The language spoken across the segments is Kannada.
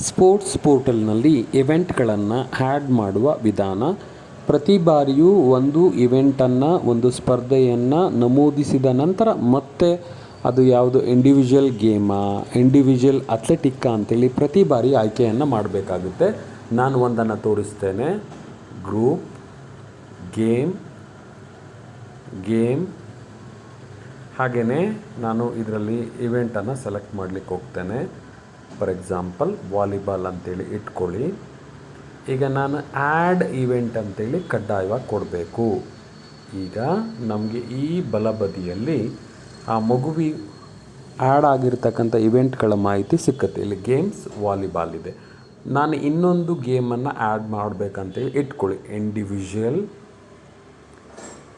ಸ್ಪೋರ್ಟ್ಸ್ ಪೋರ್ಟಲ್ನಲ್ಲಿ ಇವೆಂಟ್ಗಳನ್ನು ಆ್ಯಡ್ ಮಾಡುವ ವಿಧಾನ, ಪ್ರತಿ ಬಾರಿಯೂ ಒಂದು ಇವೆಂಟನ್ನು, ಒಂದು ಸ್ಪರ್ಧೆಯನ್ನು ನಮೂದಿಸಿದ ನಂತರ ಮತ್ತೆ ಅದು ಯಾವುದು ಇಂಡಿವಿಜುವಲ್ ಗೇಮಾ, ಇಂಡಿವಿಜುವಲ್ ಅಥ್ಲೆಟಿಕ್ಕಾ ಅಂತೇಳಿ ಪ್ರತಿ ಬಾರಿ ಆಯ್ಕೆಯನ್ನು ಮಾಡಬೇಕಾಗುತ್ತೆ. ನಾನು ಒಂದನ್ನು ತೋರಿಸ್ತೇನೆ. Group, game game. ಹಾಗೆಯೇ ನಾನು ಇದರಲ್ಲಿ ಇವೆಂಟನ್ನು ಸೆಲೆಕ್ಟ್ ಮಾಡಲಿಕ್ಕೆ ಹೋಗ್ತೇನೆ ಫಾರ್ ಎಕ್ಸಾಂಪಲ್ ವಾಲಿಬಾಲ್ ಅಂತೇಳಿ ಇಟ್ಕೊಳ್ಳಿ. ಈಗ ನಾನು ಆ್ಯಡ್ ಈವೆಂಟ್ ಅಂತೇಳಿ ಕಡ್ಡಾಯವಾಗಿ ಕೊಡಬೇಕು. ಈಗ ನಮಗೆ ಈ ಬಲಬದಿಯಲ್ಲಿ ಆ ಮಗುವಿ ಆ್ಯಡ್ ಆಗಿರ್ತಕ್ಕಂಥ ಇವೆಂಟ್ಗಳ ಮಾಹಿತಿ ಸಿಕ್ಕತ್ತೆ. ಇಲ್ಲಿ ಗೇಮ್ಸ್ ವಾಲಿಬಾಲ್ ಇದೆ. ನಾನು ಇನ್ನೊಂದು ಗೇಮನ್ನು ಆ್ಯಡ್ ಮಾಡಬೇಕಂತೇಳಿ ಇಟ್ಕೊಳ್ಳಿ. ಇಂಡಿವಿಜುವಲ್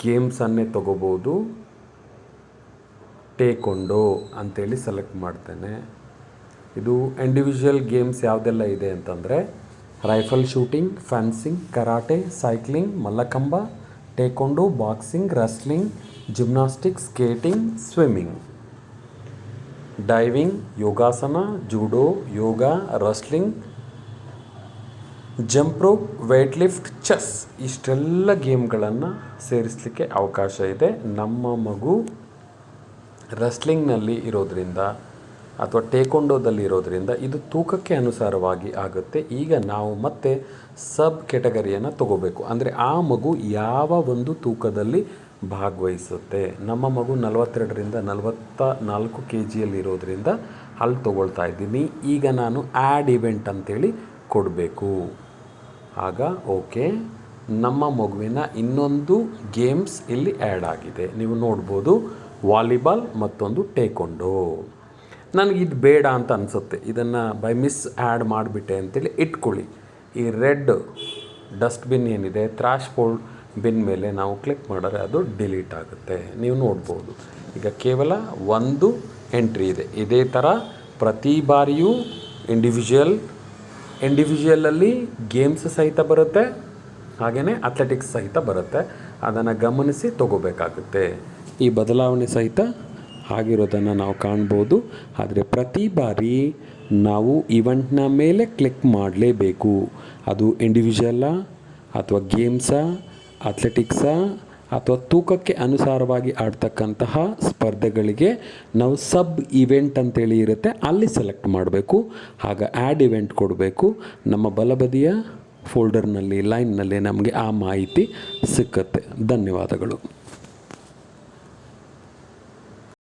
ಗೇಮ್ಸನ್ನೇ ತಗೋಬೋದು. ಟೇಕೊಂಡೋ ಅಂತೇಳಿ ಸೆಲೆಕ್ಟ್ ಮಾಡ್ತೇನೆ. ಇದು ಇಂಡಿವಿಜುವಲ್ ಗೇಮ್ಸ್ ಯಾವುದೆಲ್ಲ ಇದೆ ಅಂತಂದರೆ rifle shooting fencing karate cycling mallakhamb taekwondo boxing wrestling gymnastics skating swimming diving yogasana judo yoga wrestling jump rope weight lift chess ಇಷ್ಟೆಲ್ಲ ಗೇಮ್ಗಳನ್ನು ಸೇರಿಸಲಿಕ್ಕೆ ಅವಕಾಶ ಇದೆ. ನಮ್ಮ ಮಗು ರಸ್ಲಿಂಗ್ನಲ್ಲಿ ಇರೋದರಿಂದ ಅಥವಾ ಟೇಕೊಂಡೋದಲ್ಲಿ ಇರೋದರಿಂದ ಇದು ತೂಕಕ್ಕೆ ಅನುಸಾರವಾಗಿ ಆಗುತ್ತೆ. ಈಗ ನಾವು ಮತ್ತೆ ಸಬ್ ಕೆಟಗರಿಯನ್ನು ತಗೋಬೇಕು. ಅಂದರೆ ಆ ಮಗು ಯಾವ ಒಂದು ತೂಕದಲ್ಲಿ ಭಾಗವಹಿಸುತ್ತೆ? ನಮ್ಮ ಮಗು ನಲವತ್ತೆರಡರಿಂದ ನಲವತ್ತ ನಾಲ್ಕು ಕೆ ಜಿಯಲ್ಲಿರೋದ್ರಿಂದ ಅಲ್ಲಿ ತೊಗೊಳ್ತಾ ಇದ್ದೀನಿ. ಈಗ ನಾನು ಆ್ಯಡ್ ಇವೆಂಟ್ ಅಂತೇಳಿ ಕೊಡಬೇಕು. ಆಗ ಓಕೆ, ನಮ್ಮ ಮಗುವಿನ ಇನ್ನೊಂದು ಗೇಮ್ಸ್ ಇಲ್ಲಿ ಆ್ಯಡ್ ಆಗಿದೆ. ನೀವು ನೋಡ್ಬೋದು ವಾಲಿಬಾಲ್ ಮತ್ತೊಂದು ಟೇಕೊಂಡೋ ನನಗೆ ಇದು ಬೇಡ ಅಂತ ಅನಿಸುತ್ತೆ. ಇದನ್ನು ಬೈ ಮಿಸ್ ಆ್ಯಡ್ ಮಾಡಿಬಿಟ್ಟೆ ಅಂತೇಳಿ ಇಟ್ಕೊಳ್ಳಿ. ಈ ರೆಡ್ ಡಸ್ಟ್ಬಿನ್ ಏನಿದೆ ಥ್ರಾಶ್ ಪೋಲ್ಡ್ ಬಿನ್ ಮೇಲೆ ನಾವು ಕ್ಲಿಕ್ ಮಾಡಿದ್ರೆ ಅದು ಡಿಲೀಟ್ ಆಗುತ್ತೆ. ನೀವು ನೋಡ್ಬೋದು. ಈಗ ಕೇವಲ ಒಂದು ಎಂಟ್ರಿ ಇದೆ. ಇದೇ ಥರ ಪ್ರತಿ ಬಾರಿಯೂ ಇಂಡಿವಿಜುವಲ್ ಇಂಡಿವಿಜುವಲಲ್ಲಿ ಗೇಮ್ಸ್ ಸಹಿತ ಬರುತ್ತೆ ಹಾಗೆಯೇ ಅಥ್ಲೆಟಿಕ್ಸ್ ಸಹಿತ ಬರುತ್ತೆ. ಅದನ್ನು ಗಮನಿಸಿ ತಗೋಬೇಕಾಗುತ್ತೆ. ಈ ಬದಲಾವಣೆ ಸಹಿತ ಆಗಿರೋದನ್ನು ನಾವು ಕಾಣ್ಬೋದು. ಆದರೆ ಪ್ರತಿ ಬಾರಿ ನಾವು ಇವೆಂಟ್ನ ಮೇಲೆ ಕ್ಲಿಕ್ ಮಾಡಲೇಬೇಕು. ಅದು ಇಂಡಿವಿಜುವಲ್ಲಾ ಅಥವಾ ಗೇಮ್ಸಾ ಅಥ್ಲೆಟಿಕ್ಸಾ ಅಥವಾ ತೂಕಕ್ಕೆ ಅನುಸಾರವಾಗಿ ಆಡ್ತಕ್ಕಂತಹ ಸ್ಪರ್ಧೆಗಳಿಗೆ ನಾವು ಸಬ್ ಇವೆಂಟ್ ಅಂತೇಳಿ ಇರುತ್ತೆ, ಅಲ್ಲಿ ಸೆಲೆಕ್ಟ್ ಮಾಡಬೇಕು. ಆಗ ಆ್ಯಡ್ ಇವೆಂಟ್ ಕೊಡಬೇಕು. ನಮ್ಮ ಬಲಬದಿಯ ಫೋಲ್ಡರ್ನಲ್ಲಿ ಲೈನ್ನಲ್ಲಿ ನಮಗೆ ಆ ಮಾಹಿತಿ ಸಿಕ್ಕತ್ತೆ. ಧನ್ಯವಾದಗಳು.